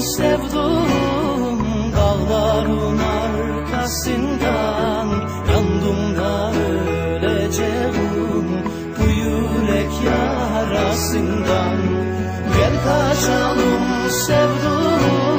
sevduğum Dağların arkasından. Yandım da öleceğim Bu yürek yarasından. Gel kaçalım sevduğum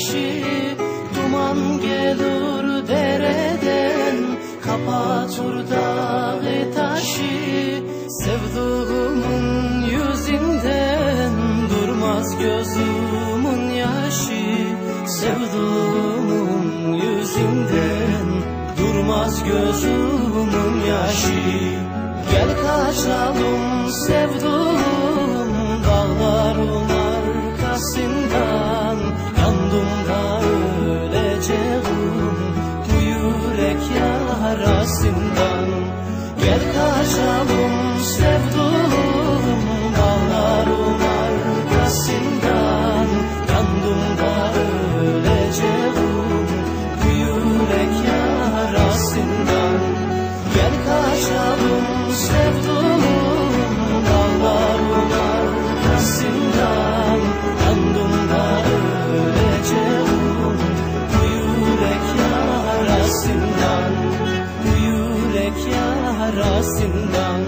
taşı Duman gelir dereden kapatır dağı taşı Sevduğumun yüzünden durmaz gözümün yaşı Sevduğumun yüzünden durmaz gözümün yaşı. Gel kaçalım sevduğum yarasından Gel kaçalım sevduğum arasından